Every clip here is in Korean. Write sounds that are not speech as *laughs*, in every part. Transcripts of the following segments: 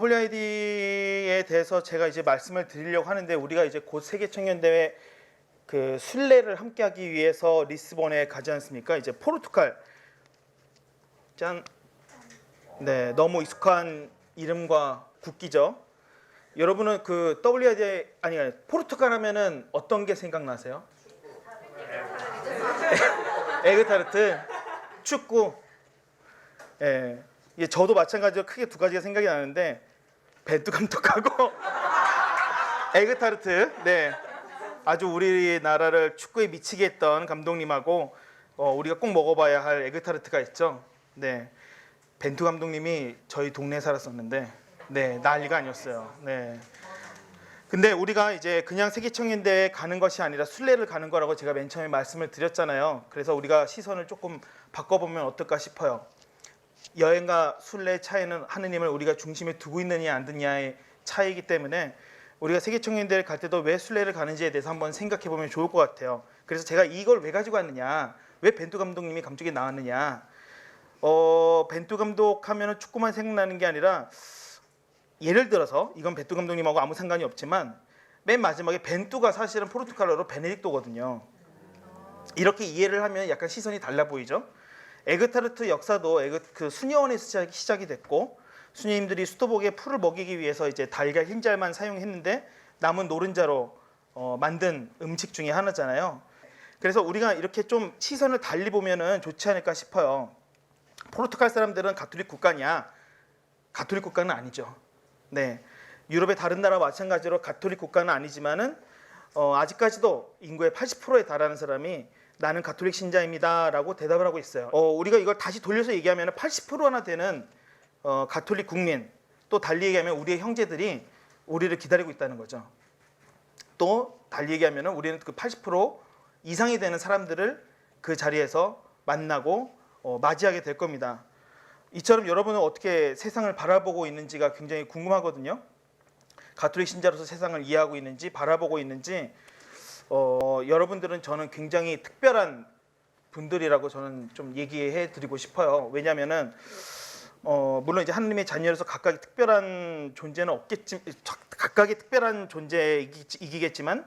WID에 대해서 제가 이제 말씀을 드리려고 하는데 우리가 이제 곧 세계 청년 대회 그 순례를 함께하기 위해서 리스본에 가지 않습니까? 이제 포르투갈 짠. 네, 너무 익숙한 이름과 국기죠. 여러분은 그 WID 아니 아니 포르투갈 하면은 어떤 게 생각나세요? *laughs* 에그타르트, 축구. 예. 예, 저도 마찬가지로 크게 두 가지가 생각이 나는데 벤투 감독하고 *laughs* 에그타르트. 네. 아주 우리나라를 축구에 미치게 했던 감독님하고 어, 우리가 꼭 먹어봐야 할 에그타르트가 있죠. 네. 벤투 감독님이 저희 동네에 살았었는데 네 난리가 아니었어요. 네. 근데 우리가 이제 그냥 세계 청년대회 가는 것이 아니라 순례를 가는 거라고 제가 맨 처음에 말씀을 드렸잖아요. 그래서 우리가 시선을 조금 바꿔보면 어떨까 싶어요. 여행과 순례의 차이는 하느님을 우리가 중심에 두고 있느냐 안 두느냐의 차이이기 때문에 우리가 세계 청년대회 갈 때도 왜 순례를 가는지에 대해서 한번 생각해 보면 좋을 것 같아요. 그래서 제가 이걸 왜 가지고 왔느냐, 왜 벤투 감독님이 감독에 나왔느냐. 어, 벤투 감독 하면은 축구만 생각나는 게 아니라 예를 들어서 이건 벤투 감독님하고 아무 상관이 없지만 맨 마지막에 벤투가 사실은 포르투갈어로 베네딕토거든요. 이렇게 이해를 하면 약간 시선이 달라 보이죠. 에그타르트 역사도 에그 그 수녀원에서 시작- 시작이 됐고 수녀님들이 수도복에 풀을 먹이기 위해서 이제 달걀 흰자만 사용했는데 남은 노른자로 어, 만든 음식 중에 하나잖아요. 그래서 우리가 이렇게 좀 시선을 달리 보면은 좋지 않을까 싶어요. 포르투갈 사람들은 가톨릭 국가냐? 가톨릭 국가는 아니죠. 네, 유럽의 다른 나라와 마찬가지로 가톨릭 국가는 아니지만은 어, 아직까지도 인구의 80%에 달하는 사람이 나는 가톨릭 신자입니다라고 대답을 하고 있어요. 어, 우리가 이걸 다시 돌려서 얘기하면 80%나 되는 어, 가톨릭 국민 또 달리 얘기하면 우리의 형제들이 우리를 기다리고 있다는 거죠. 또 달리 얘기하면 우리는 그 80% 이상이 되는 사람들을 그 자리에서 만나고 어, 맞이하게 될 겁니다. 이처럼 여러분은 어떻게 세상을 바라보고 있는지가 굉장히 궁금하거든요. 가톨릭 신자로서 세상을 이해하고 있는지 바라보고 있는지 어, 여러분들은 저는 굉장히 특별한 분들이라고 저는 좀 얘기해 드리고 싶어요. 왜냐하면은 어, 물론 이제 하나님의 자녀로서 각각의 특별한 존재는 없겠지 각각의 특별한 존재이기겠지만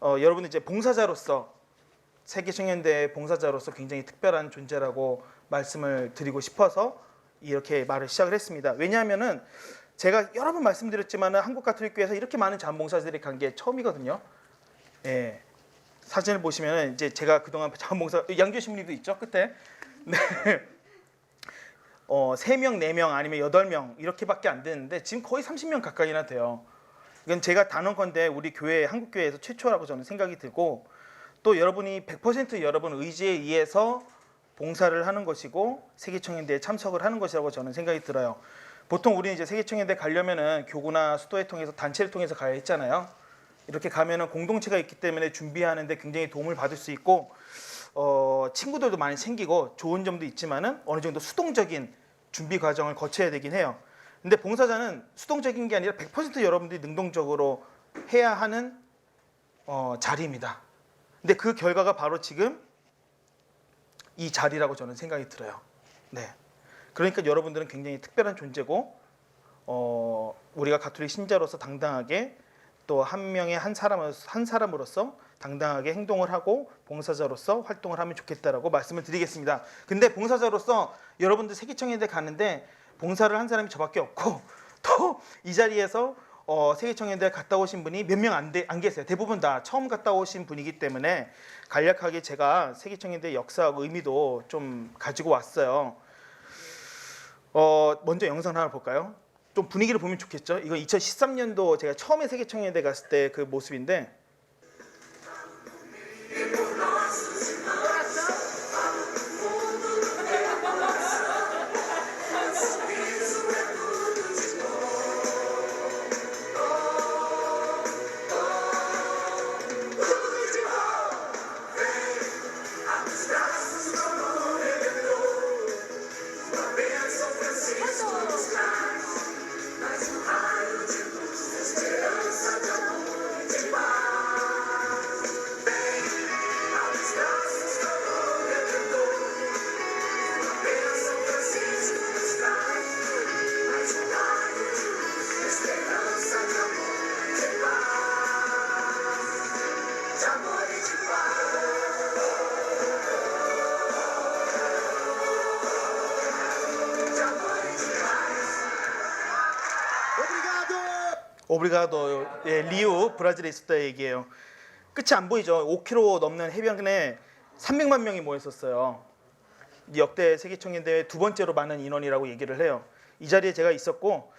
어, 여러분은 이제 봉사자로서 세계 청년대 봉사자로서 굉장히 특별한 존재라고 말씀을 드리고 싶어서 이렇게 말을 시작을 했습니다. 왜냐하면은 제가 여러 번 말씀드렸지만 한국 가톨릭교회에서 이렇게 많은 자원봉사자들이 간 게 처음이거든요. 예. 사진을 보시면 이제 제가 그동안 자원봉사 양주 신부님도 있죠 끝에 네. *laughs* 어, 3명, 4명 아니면 8명 이렇게밖에 안 되는데 지금 거의 30명 가까이나 돼요. 이건 제가 단언컨대 우리 교회 한국 교회에서 최초라고 저는 생각이 들고 또 여러분이 100% 여러분 의지에 의해서 봉사를 하는 것이고 세계청년대에 참석을 하는 것이라고 저는 생각이 들어요. 보통 우리는 이제 세계청년대 가려면은 교구나 수도회 통해서 단체를 통해서 가야 했잖아요. 이렇게 가면은 공동체가 있기 때문에 준비하는데 굉장히 도움을 받을 수 있고 어, 친구들도 많이 생기고 좋은 점도 있지만은 어느 정도 수동적인 준비 과정을 거쳐야 되긴 해요. 근데 봉사자는 수동적인 게 아니라 100% 여러분들이 능동적으로 해야 하는 어, 자리입니다. 근데 그 결과가 바로 지금 이 자리라고 저는 생각이 들어요. 네. 그러니까 여러분들은 굉장히 특별한 존재고 어, 우리가 가톨릭 신자로서 당당하게 또 한 명의 한 사람으로서, 한 사람으로서 당당하게 행동을 하고 봉사자로서 활동을 하면 좋겠다라고 말씀을 드리겠습니다. 근데 봉사자로서 여러분들 세계청년대 가는데 봉사를 한 사람이 저밖에 없고 *laughs* 또 이 자리에서 어, 세계청년대 갔다 오신 분이 몇 명 안 안 계세요. 대부분 다 처음 갔다 오신 분이기 때문에 간략하게 제가 세계청년대 역사하고 의미도 좀 가지고 왔어요. 어, 먼저 영상 하나 볼까요? 좀 분위기를 보면 좋겠죠. 이거 2013년도 제가 처음에 세계 청년대 갔을 때 그 모습인데 오브리가도 예, 리우 브라질에 있었다 얘기예요. 끝이 안 보이죠. 5km 넘는 해변에 300만 명이 모였었어요. 역대 세계 청년 대회 두 번째로 많은 인원이라고 얘기를 해요. 이 자리에 제가 있었고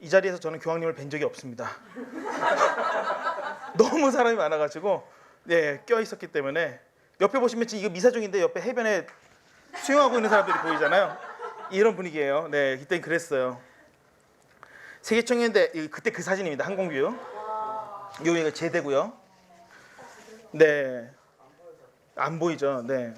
이 자리에서 저는 교황님을 뵌 적이 없습니다. *laughs* 너무 사람이 많아가지고 네, 껴 있었기 때문에 옆에 보시면 지금 이거 미사 중인데 옆에 해변에 수영하고 있는 사람들이 보이잖아요. 이런 분위기예요. 네, 그때 그랬어요. 세계 청년대 이- 그때 그 사진입니다. 항공뷰. 여기가 제대고요. 네. 안 보이죠. 네.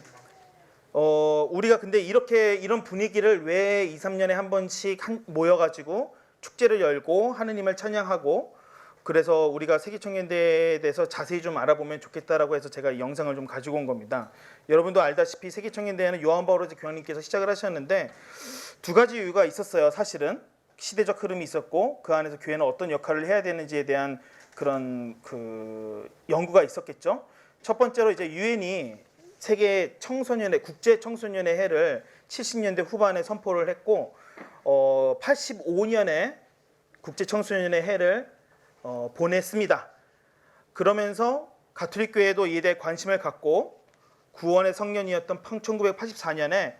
어, 우리가 근데 이렇게 이런 분위기를 왜 2, 3년에 한 번씩 한, 모여 가지고 축제를 열고 하느님을 찬양하고 그래서 우리가 세계 청년대에 대해서 자세히 좀 알아보면 좋겠다라고 해서 제가 이 영상을 좀 가지고 온 겁니다. 여러분도 알다시피 세계 청년대회는 요한 바오로즈 교황님께서 시작을 하셨는데 두 가지 이유가 있었어요. 사실은 시대적 흐름이 있었고 그 안에서 교회는 어떤 역할을 해야 되는지에 대한 그런 그 연구가 있었겠죠. 첫 번째로 이제 유엔이 세계 청소년의 국제 청소년의 해를 70년대 후반에 선포를 했고 어 85년에 국제 청소년의 해를 어, 보냈습니다. 그러면서 가톨릭 교회도 이에 대해 관심을 갖고 구원의 성년이었던 1984년에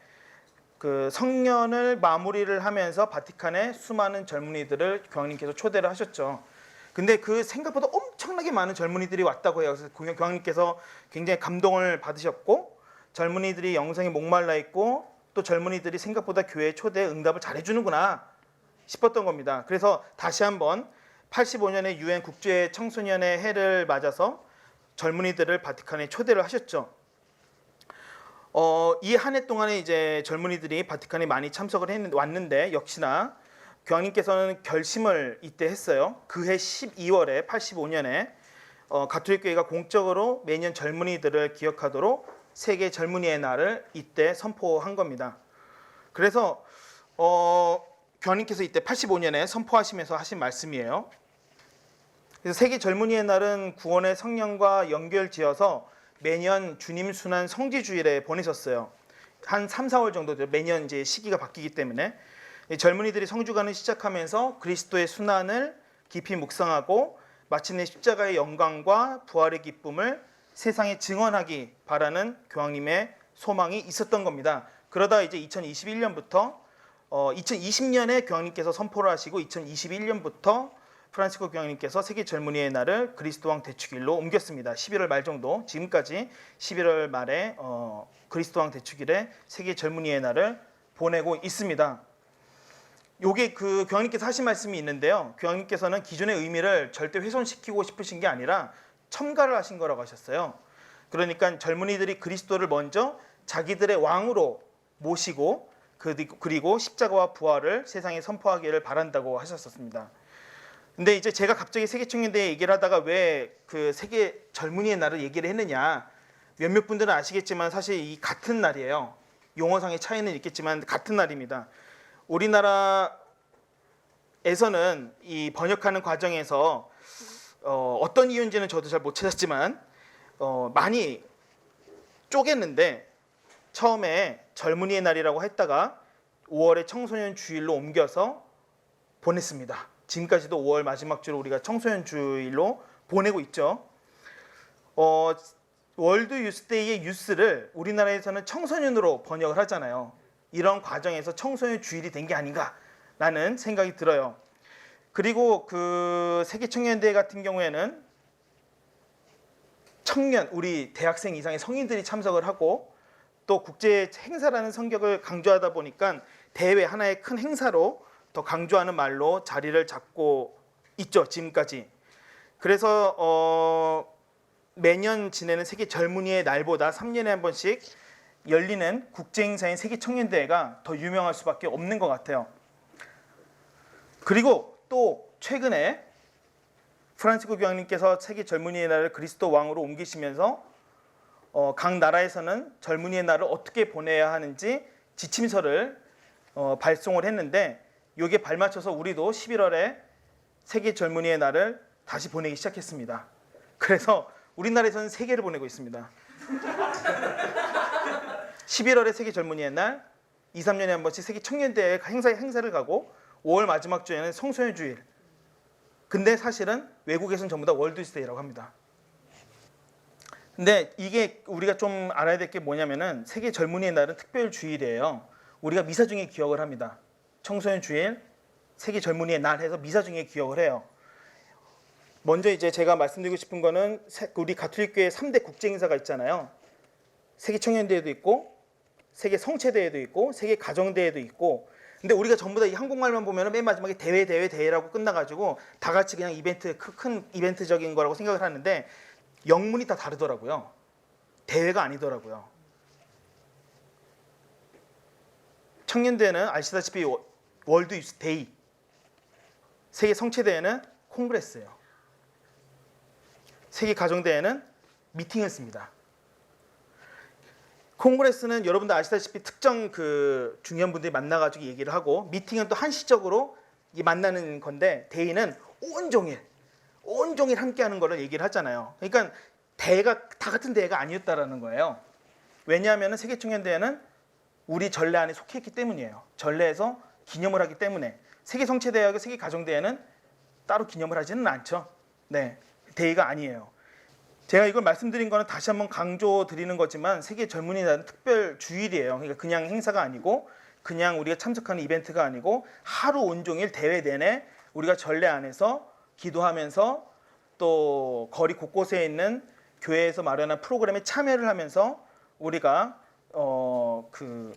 그 성년을 마무리를 하면서 바티칸에 수많은 젊은이들을 교황님께서 초대를 하셨죠. 근데 그 생각보다 엄청나게 많은 젊은이들이 왔다고 해요. 그래서 교황님께서 굉장히 감동을 받으셨고 젊은이들이 영상에 목말라 있고 또 젊은이들이 생각보다 교회 초대에 응답을 잘해주는구나 싶었던 겁니다. 그래서 다시 한번 85년에 유엔 국제 청소년의 해를 맞아서 젊은이들을 바티칸에 초대를 하셨죠. 어, 이 한 해 동안에 이제 젊은이들이 바티칸에 많이 참석을 했, 왔는데 역시나 교황님께서는 결심을 이때 했어요. 그해 12월에 85년에 어, 가톨릭 교회가 공적으로 매년 젊은이들을 기억하도록 세계 젊은이의 날을 이때 선포한 겁니다. 그래서 어, 교황님께서 이때 85년에 선포하시면서 하신 말씀이에요. 그래서 세계 젊은이의 날은 구원의 성령과 연결지어서 매년 주님 순환 성지 주일에 보내셨어요. 한 3, 4월 정도. 매년 이제 시기가 바뀌기 때문에 이 젊은이들이 성주간을 시작하면서 그리스도의 순환을 깊이 묵상하고 마침내 십자가의 영광과 부활의 기쁨을 세상에 증언하기 바라는 교황님의 소망이 있었던 겁니다. 그러다 이제 2021년부터 어, 2020년에 교황님께서 선포를 하시고 2021년부터 프란시코 교황님께서 세계 젊은이의 날을 그리스도 왕 대축일로 옮겼습니다. 11월 말 정도 지금까지 11월 말에 어, 그리스도 왕 대축일에 세계 젊은이의 날을 보내고 있습니다. 요게 그 교황님께서 하신 말씀이 있는데요. 교황님께서는 기존의 의미를 절대 훼손시키고 싶으신 게 아니라 첨가를 하신 거라고 하셨어요. 그러니까 젊은이들이 그리스도를 먼저 자기들의 왕으로 모시고 그- 그리고 십자가와 부활을 세상에 선포하기를 바란다고 하셨었습니다. 근데 이제 제가 갑자기 세계 청년대회 얘기를 하다가 왜 그 세계 젊은이의 날을 얘기를 했느냐 몇몇 분들은 아시겠지만 사실 이 같은 날이에요. 용어상의 차이는 있겠지만 같은 날입니다. 우리나라에서는 이 번역하는 과정에서 어, 어떤 이유인지는 저도 잘 못 찾았지만 어, 많이 쪼갰는데 처음에 젊은이의 날이라고 했다가 5월에 청소년 주일로 옮겨서 보냈습니다. 지금까지도 5월 마지막 주로 우리가 청소년 주일로 보내고 있죠. 어, 월드 유스데이의 유스를 우리나라에서는 청소년으로 번역을 하잖아요. 이런 과정에서 청소년 주일이 된 게 아닌가라는 생각이 들어요. 그리고 그 세계 청년 대회 같은 경우에는 청년 우리 대학생 이상의 성인들이 참석을 하고 또 국제 행사라는 성격을 강조하다 보니까 대회 하나의 큰 행사로 더 강조하는 말로 자리를 잡고 있죠 지금까지. 그래서 어, 매년 지내는 세계 젊은이의 날보다 3년에 한 번씩 열리는 국제 행사인 세계 청년 대회가 더 유명할 수밖에 없는 것 같아요. 그리고 또 최근에 프란시코 교황님께서 세계 젊은이의 날을 그리스도 왕으로 옮기시면서 어, 각 나라에서는 젊은이의 날을 어떻게 보내야 하는지 지침서를 어, 발송을 했는데 여기에 발맞춰서 우리도 11월에 세계 젊은이의 날을 다시 보내기 시작했습니다. 그래서 우리나라에서는 세 개를 보내고 있습니다. 11월에 세계 젊은이의 날, 2, 3년에 한 번씩 세계 청년대회 행사 행사를 가고 5월 마지막 주에는 성소년 주일 근데 사실은 외국에서는 전부 다 월드스데이라고 합니다. 근데 이게 우리가 좀 알아야 될 게 뭐냐면은 세계 젊은이의 날은 특별 주일이에요. 우리가 미사 중에 기억을 합니다. 청소년 주일, 세계 젊은이의 날 해서 미사 중에 기억을 해요. 먼저 이제 제가 말씀드리고 싶은 거는 세- 우리 가톨릭교회 3대 국제 행사가 있잖아요. 세계 청년 대회도 있고 세계 성체 대회도 있고 세계 가정 대회도 있고 근데 우리가 전부 다 이 한국말만 보면 맨 마지막에 대회 대회 대회라고 끝나가지고 다 같이 그냥 이벤트 크- 큰 이벤트적인 거라고 생각을 하는데 영문이 다 다르더라고요. 대회가 아니더라고요. 청년대회는 아시다시피 워- 월드 유스 데이 세계 성체대회는 콩그레스예요. 세계 가정대회는 미팅을 씁니다. 콩그레스는 여러분들 아시다시피 특정 그 중요한 분들이 만나가지고 얘기를 하고 미팅은 또 한시적으로 이 만나는 건데 데이는 온종일 온종일 함께하는 거를 얘기를 하잖아요. 그러니까 대회가 다 같은 대회가 아니었다라는 거예요. 왜냐하면 세계 청년 대회는 우리 전례 안에 속해 있기 때문이에요. 전례에서 기념을 하기 때문에 세계 성체 대회하고 세계 가정 대회는 따로 기념을 하지는 않죠. 네, 대회가 아니에요. 제가 이걸 말씀드린 거는 다시 한번 강조 드리는 거지만 세계 젊은이 날 특별 주일이에요. 그러니까 그냥 행사가 아니고 그냥 우리가 참석하는 이벤트가 아니고 하루 온종일 대회 내내 우리가 전례 안에서 기도하면서 또 거리 곳곳에 있는 교회에서 마련한 프로그램에 참여를 하면서 우리가 어그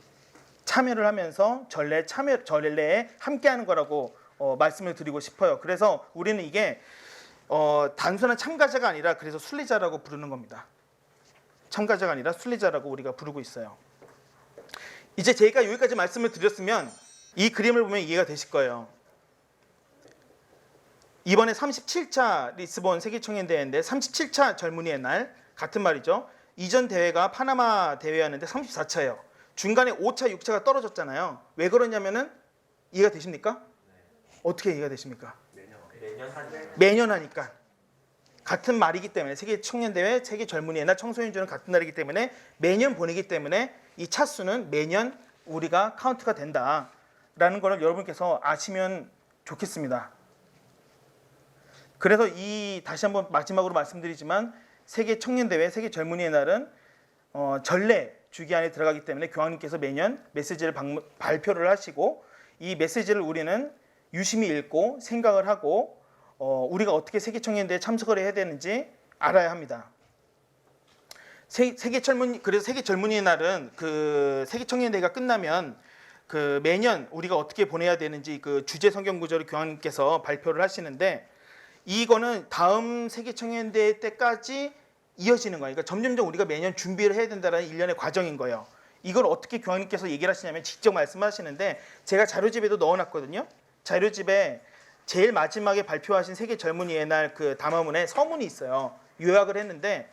참여를 하면서 전례 참여 전례에 함께하는 거라고 어, 말씀을 드리고 싶어요. 그래서 우리는 이게 어, 단순한 참가자가 아니라 그래서 순례자라고 부르는 겁니다. 참가자가 아니라 순례자라고 우리가 부르고 있어요. 이제 제가 여기까지 말씀을 드렸으면 이 그림을 보면 이해가 되실 거예요. 이번에 37차 리스본 세계 청년 대회인데 37차 젊은이의 날 같은 말이죠. 이전 대회가 파나마 대회였는데 34차예요. 중간에 5차, 6차가 떨어졌잖아요. 왜 그러냐면은 이해가 되십니까? 어떻게 이해가 되십니까? 매년 하니까 같은 말이기 때문에 세계 청년 대회, 세계 젊은이의 날, 청소년 주는 같은 날이기 때문에 매년 보내기 때문에 이 차수는 매년 우리가 카운트가 된다라는 거를 여러분께서 아시면 좋겠습니다. 그래서 이 다시 한번 마지막으로 말씀드리지만 세계 청년 대회, 세계 젊은이의 날은 어, 전례 주기 안에 들어가기 때문에 교황님께서 매년 메시지를 방문- 발표를 하시고 이 메시지를 우리는 유심히 읽고 생각을 하고 어, 우리가 어떻게 세계 청년대에 참석을 해야 되는지 알아야 합니다. 세, 세계 젊은 그래서 세계 젊은이의 날은 그 세계 청년대회가 끝나면 그 매년 우리가 어떻게 보내야 되는지 그 주제 성경 구절을 교황님께서 발표를 하시는데 이거는 다음 세계 청년대회 때까지 이어지는 거예요. 그러니까 점점점 우리가 매년 준비를 해야 된다는 일련의 과정인 거예요. 이걸 어떻게 교황님께서 얘기를 하시냐면 직접 말씀하시는데 제가 자료집에도 넣어놨거든요. 자료집에 제일 마지막에 발표하신 세계 젊은이의 날 그 담화문에 서문이 있어요. 요약을 했는데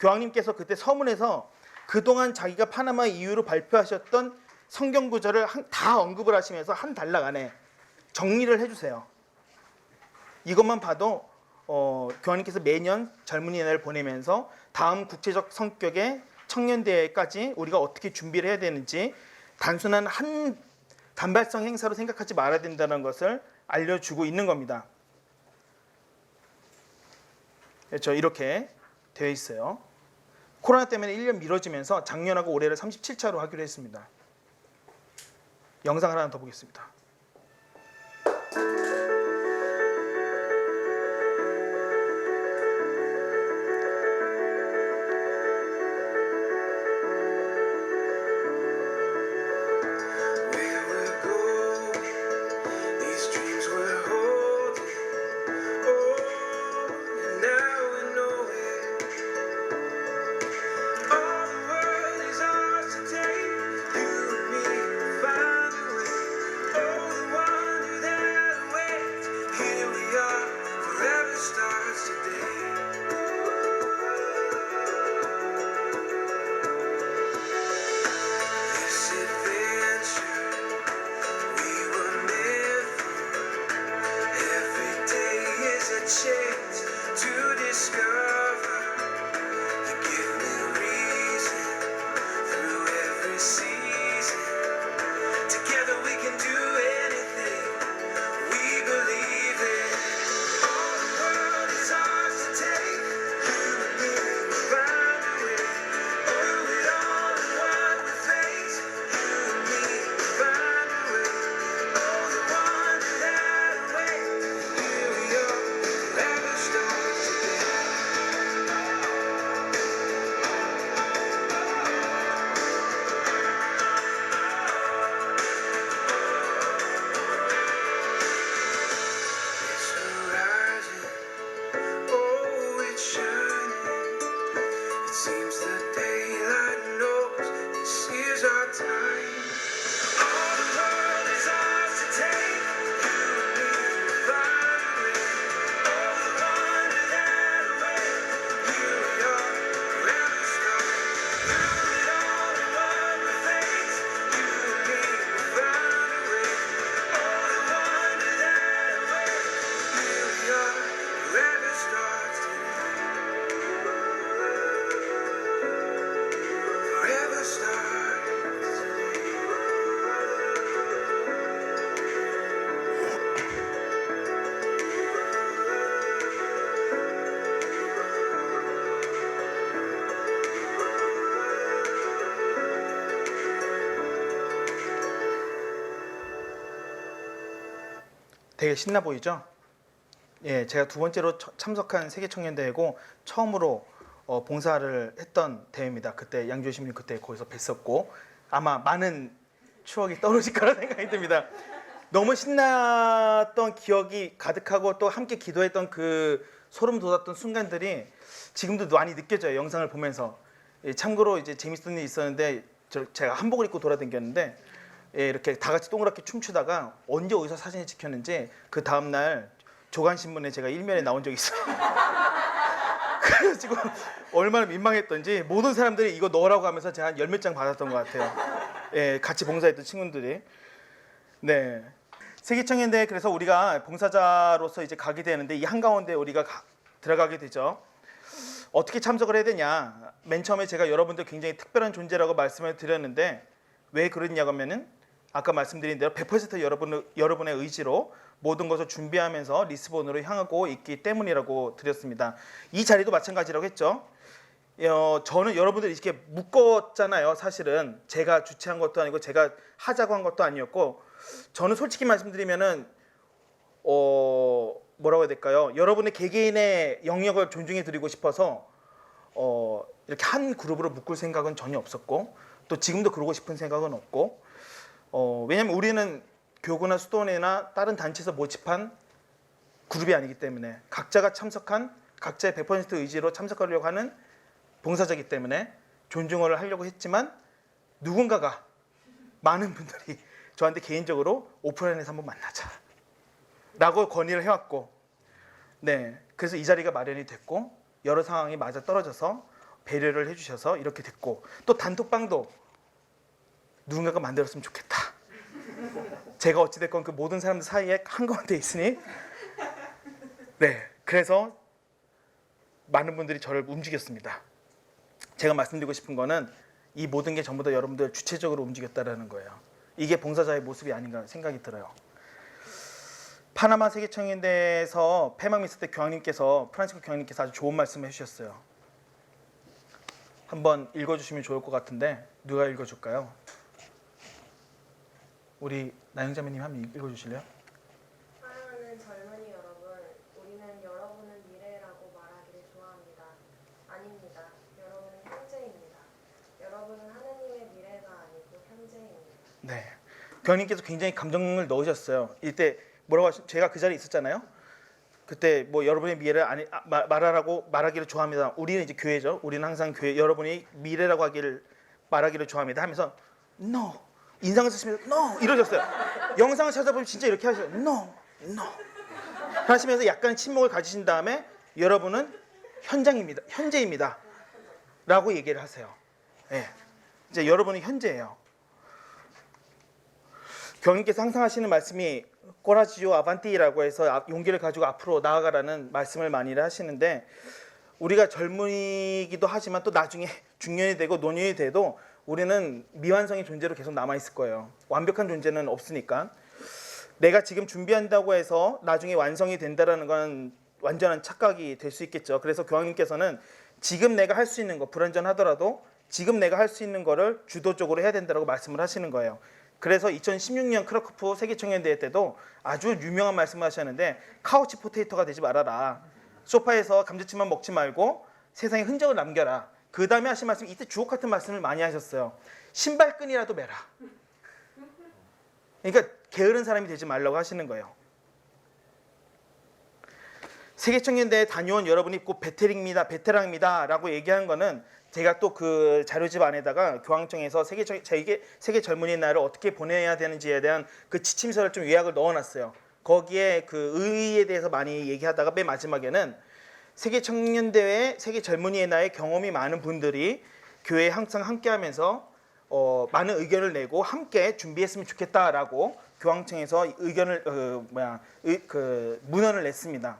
교황님께서 그때 서문에서 그동안 자기가 파나마 이후로 발표하셨던 성경 구절을 한- 다 언급을 하시면서 한 단락 안에 정리를 해주세요. 이것만 봐도 어, 교황님께서 매년 젊은이의 날을 보내면서 다음 국제적 성격의 청년대회까지 우리가 어떻게 준비를 해야 되는지 단순한 한 단발성 행사로 생각하지 말아야 된다는 것을 알려주고 있는 겁니다. 그렇죠. 이렇게 되어 있어요. 코로나 때문에 1년 미뤄지면서 작년하고 올해를 37차로 하기로 했습니다. 영상을 하나 더 보겠습니다. 되게 신나 보이죠? 예, 제가 두 번째로 처- 참석한 세계 청년 대회고 처음으로 어, 봉사를 했던 대회입니다. 그때 양조희 시민 그때 거기서 뵀었고 아마 많은 추억이 떨어질 거라 *laughs* 생각이 듭니다. 너무 신났던 기억이 가득하고 또 함께 기도했던 그 소름 돋았던 순간들이 지금도 많이 느껴져요. 영상을 보면서. 예, 참고로 이제 재밌었던 일이 있었는데 저, 제가 한복을 입고 돌아다녔는데 예, 이렇게 다 같이 동그랗게 춤추다가 언제 어디서 사진을 찍혔는지 그 다음 날 조간 신문에 제가 일면에 나온 적이 있어요. *laughs* 그래가지고 얼마나 민망했던지 모든 사람들이 이거 넣으라고 하면서 제가 한 열몇 장 받았던 것 같아요. 예, 같이 봉사했던 친구들이. 네. 세계청년대회 그래서 우리가 봉사자로서 이제 가게 되는데 이 한가운데 우리가 가- 들어가게 되죠. 어떻게 참석을 해야 되냐? 맨 처음에 제가 여러분들 굉장히 특별한 존재라고 말씀을 드렸는데 왜 그러냐고 하면은 아까 말씀드린 대로 100% 여러분 여러분의 의지로 모든 것을 준비하면서 리스본으로 향하고 있기 때문이라고 드렸습니다. 이 자리도 마찬가지라고 했죠. 어, 저는 여러분들 이렇게 묶었잖아요. 사실은 제가 주최한 것도 아니고 제가 하자고 한 것도 아니었고 저는 솔직히 말씀드리면은 어 뭐라고 해야 될까요? 여러분의 개개인의 영역을 존중해 드리고 싶어서 어 이렇게 한 그룹으로 묶을 생각은 전혀 없었고 또 지금도 그러고 싶은 생각은 없고 어 왜냐면 우리는 교구나 수도원이나 다른 단체에서 모집한 그룹이 아니기 때문에 각자가 참석한 각자의 100% 의지로 참석하려고 하는 봉사자이기 때문에 존중을 하려고 했지만 누군가가 많은 분들이 *laughs* 저한테 개인적으로 오프라인에서 한번 만나자 라고 건의를 해왔고 네 그래서 이 자리가 마련이 됐고 여러 상황이 맞아 떨어져서 배려를 해주셔서 이렇게 됐고 또 단톡방도 누군가가 만들었으면 좋겠다 제가 어찌됐건 그 모든 사람들 사이에 한가운데 있으니 네 그래서 많은 분들이 저를 움직였습니다 제가 말씀드리고 싶은 거는 이 모든 게 전부 다 여러분들 주체적으로 움직였다라는 거예요. 이게 봉사자의 모습이 아닌가 생각이 들어요. 파나마 세계청인대에서 폐막 있을 때 교황님께서 프란시코 교황님께서 아주 좋은 말씀을 해주셨어요. 한번 읽어주시면 좋을 것 같은데 누가 읽어줄까요? 우리 나영자매님 한 번 읽어주실래요? 사랑하는 젊은이 여러분, 우리는 여러분을 미래라고 말하기를 좋아합니다. 아닙니다. 여러분은 현재입니다. 여러분은 하느님의 미래가 아니고 현재입니다. 네. 교황님께서 굉장히 감정을 넣으셨어요. 이때 뭐라고 하시? 제가 그 자리에 있었잖아요. 그때 뭐 여러분의 미래를 아니 아, 마- 말하라고 말하기를 좋아합니다. 우리는 이제 교회죠. 우리는 항상 교회 여러분이 미래라고 하기를 말하기를 좋아합니다. 하면서 no 인상을 쓰시면서 no 이러셨어요. 영상을 찾아보면 진짜 이렇게 하셔요. no no 하시면서 약간 침묵을 가지신 다음에 여러분은 현장입니다. 현재입니다. 라고 얘기를 하세요. 예. 이제 여러분은 현재예요. 교님께서 항상 하시는 말씀이 꼬라지오 아반티라고 해서 앞- 용기를 가지고 앞으로 나아가라는 말씀을 많이 하시는데 우리가 젊은이기도 하지만 또 나중에 *laughs* 중년이 되고 노년이 돼도 우리는 미완성의 존재로 계속 남아 있을 거예요. 완벽한 존재는 없으니까 내가 지금 준비한다고 해서 나중에 완성이 된다라는 건 완전한 착각이 될 수 있겠죠. 그래서 교황님께서는 지금 내가 할 수 있는 거 불완전하더라도 지금 내가 할 수 있는 거를 주도적으로 해야 된다고 말씀을 하시는 거예요. 그래서 2016년 크라쿠프 세계 청년 대회 때도 아주 유명한 말씀을 하셨는데 카우치 포테이터가 되지 말아라. 소파에서 감자칩만 먹지 말고 세상에 흔적을 남겨라. 그 다음에 하신 말씀 이때 주옥 같은 말씀을 많이 하셨어요. 신발끈이라도 매라. 그러니까 게으른 사람이 되지 말라고 하시는 거예요. 세계 청년대회 다녀온 여러분이 꼭 베테랑입니다, 베테랑입니다라고 얘기하는 거는 제가 또 그 자료집 안에다가 교황청에서 세계 저- 세계 세계 젊은이 날을 어떻게 보내야 되는지에 대한 그 지침서를 좀 요약을 넣어놨어요. 거기에 그 의의에 대해서 많이 얘기하다가 맨 마지막에는 세계 청년 대회, 세계 젊은이의 날의 경험이 많은 분들이 교회에 항상 함께하면서 어, 많은 의견을 내고 함께 준비했으면 좋겠다라고 교황청에서 의견을 어, 뭐야 의, 그 문헌을 냈습니다.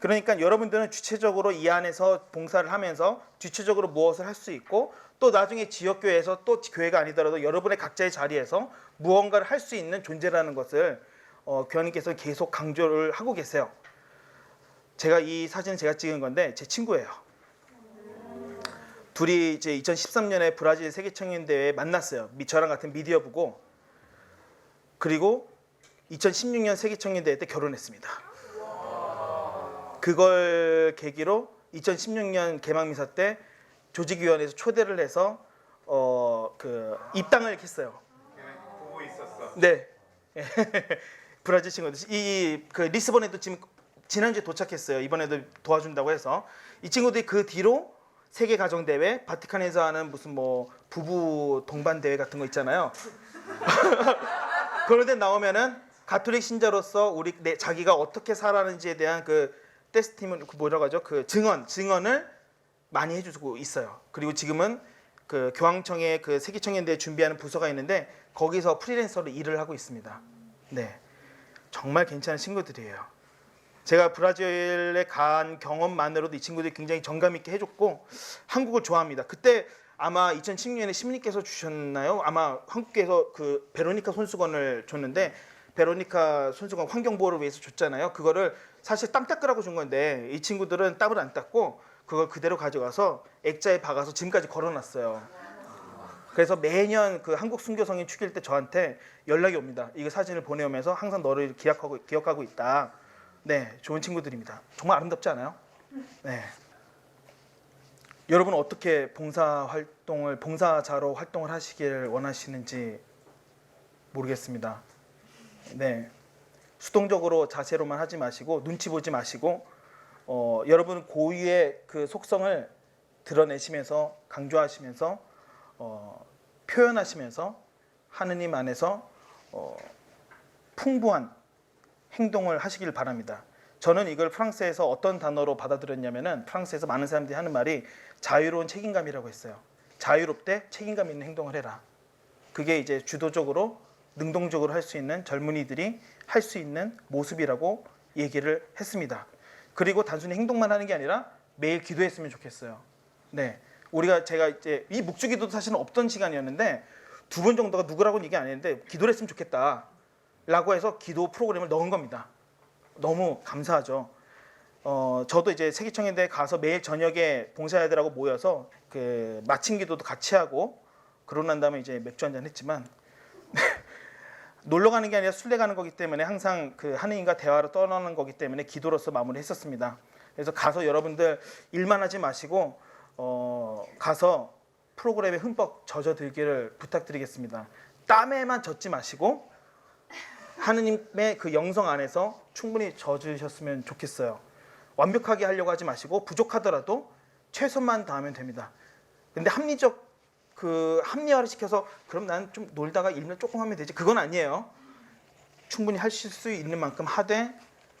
그러니까 여러분들은 주체적으로 이 안에서 봉사를 하면서 주체적으로 무엇을 할 수 있고 또 나중에 지역 교회에서 또 교회가 아니더라도 여러분의 각자의 자리에서 무언가를 할 수 있는 존재라는 것을 어, 교황님께서 계속 강조를 하고 계세요. 제가 이 사진은 제가 찍은 건데 제 친구예요. 둘이 이제 2013년에 브라질 세계 청년 대회에 만났어요. 미- 저랑 같은 미디어 부고 그리고 2016년 세계 청년 대회 때 결혼했습니다. 그걸 계기로 2016년 개막 미사 때 조직위원회에서 초대를 해서 어 그 입당을 했어요. 보고 있었어. 네. *laughs* 브라질 친구들 이그 리스본에도 지금 지난주에 도착했어요. 이번에도 도와준다고 해서 이 친구들이 그 뒤로 세계 가정 대회 바티칸에서 하는 무슨 뭐 부부 동반 대회 같은 거 있잖아요. *laughs* 그런데 나오면은 가톨릭 신자로서 우리 내 자기가 어떻게 살아는지에 대한 그 테스티문 그 뭐라고 하죠? 그 증언 증언을 많이 해주고 있어요. 그리고 지금은 그 교황청의 그 세계 청년대회 준비하는 부서가 있는데 거기서 프리랜서로 일을 하고 있습니다. 네, 정말 괜찮은 친구들이에요. 제가 브라질에 간 경험만으로도 이 친구들이 굉장히 정감 있게 해줬고 한국을 좋아합니다. 그때 아마 2016년에 시민님께서 주셨나요? 아마 한국에서 그 베로니카 손수건을 줬는데 베로니카 손수건 환경 보호를 위해서 줬잖아요. 그거를 사실 땀 닦으라고 준 건데 이 친구들은 땀을 안 닦고 그걸 그대로 가져가서 액자에 박아서 지금까지 걸어놨어요. 그래서 매년 그 한국 순교성인 축일 때 저한테 연락이 옵니다. 이거 사진을 보내오면서 항상 너를 기억하고 기억하고 있다. 네, 좋은 친구들입니다. 정말 아름답지 않아요? 네. 여러분 어떻게 봉사 활동을 봉사자로 활동을 하시길 원하시는지 모르겠습니다. 네. 수동적으로 자세로만 하지 마시고 눈치 보지 마시고 어, 여러분 고유의 그 속성을 드러내시면서 강조하시면서 어, 표현하시면서 하느님 안에서 어, 풍부한 행동을 하시길 바랍니다. 저는 이걸 프랑스에서 어떤 단어로 받아들였냐면은 프랑스에서 많은 사람들이 하는 말이 자유로운 책임감이라고 했어요. 자유롭되 책임감 있는 행동을 해라. 그게 이제 주도적으로 능동적으로 할 수 있는 젊은이들이 할 수 있는 모습이라고 얘기를 했습니다. 그리고 단순히 행동만 하는 게 아니라 매일 기도했으면 좋겠어요. 네. 우리가 제가 이제 이 묵주기도 사실은 없던 시간이었는데 두 번 정도가 누구라고는 얘기 안 했는데 기도를 했으면 좋겠다. 라고 해서 기도 프로그램을 넣은 겁니다. 너무 감사하죠. 어, 저도 이제 세계청년대에 가서 매일 저녁에 봉사자들하고 모여서 그 마침 기도도 같이 하고 그러고 난 다음에 이제 맥주 한 잔 했지만 *laughs* 놀러 가는 게 아니라 순례 가는 거기 때문에 항상 그 하느님과 대화로 떠나는 거기 때문에 기도로서 마무리했었습니다. 그래서 가서 여러분들 일만 하지 마시고 어, 가서 프로그램에 흠뻑 젖어들기를 부탁드리겠습니다. 땀에만 젖지 마시고 하느님의 그 영성 안에서 충분히 젖으셨으면 좋겠어요. 완벽하게 하려고 하지 마시고 부족하더라도 최선만 다하면 됩니다. 근데 합리적 그 합리화를 시켜서 그럼 나는 좀 놀다가 일면 조금 하면 되지 그건 아니에요. 충분히 하실 수 있는 만큼 하되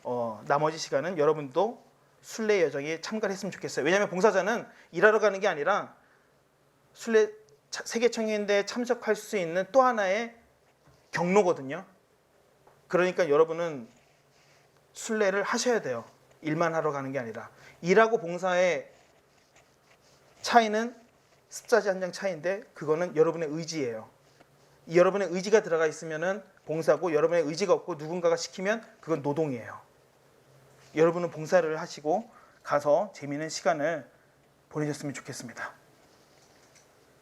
어, 나머지 시간은 여러분도 순례 여정에 참가를 했으면 좋겠어요. 왜냐하면 봉사자는 일하러 가는 게 아니라 순례 차- 세계 청년대에 참석할 수 있는 또 하나의 경로거든요. 그러니까 여러분은 순례를 하셔야 돼요. 일만 하러 가는 게 아니라 일하고 봉사의 차이는 습자지 한 장 차이인데 그거는 여러분의 의지예요. 이 여러분의 의지가 들어가 있으면은 봉사고 여러분의 의지가 없고 누군가가 시키면 그건 노동이에요. 여러분은 봉사를 하시고 가서 재미있는 시간을 보내셨으면 좋겠습니다.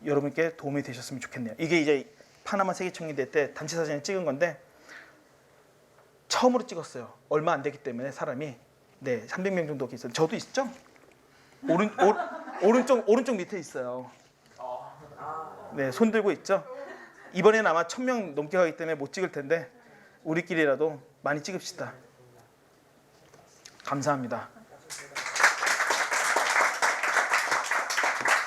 여러분께 도움이 되셨으면 좋겠네요. 이게 이제 파나마 세계 청년대 때 단체 사진을 찍은 건데 처음으로 찍었어요. 얼마 안 되기 때문에 사람이 네 300명 정도 있어요. 저도 있죠? 오른 오, 오른쪽 오른쪽 밑에 있어요. 네, 손 들고 있죠. 이번에는 아마 1000명 넘게 가기 때문에 못 찍을 텐데 우리끼리라도 많이 찍읍시다. 감사합니다.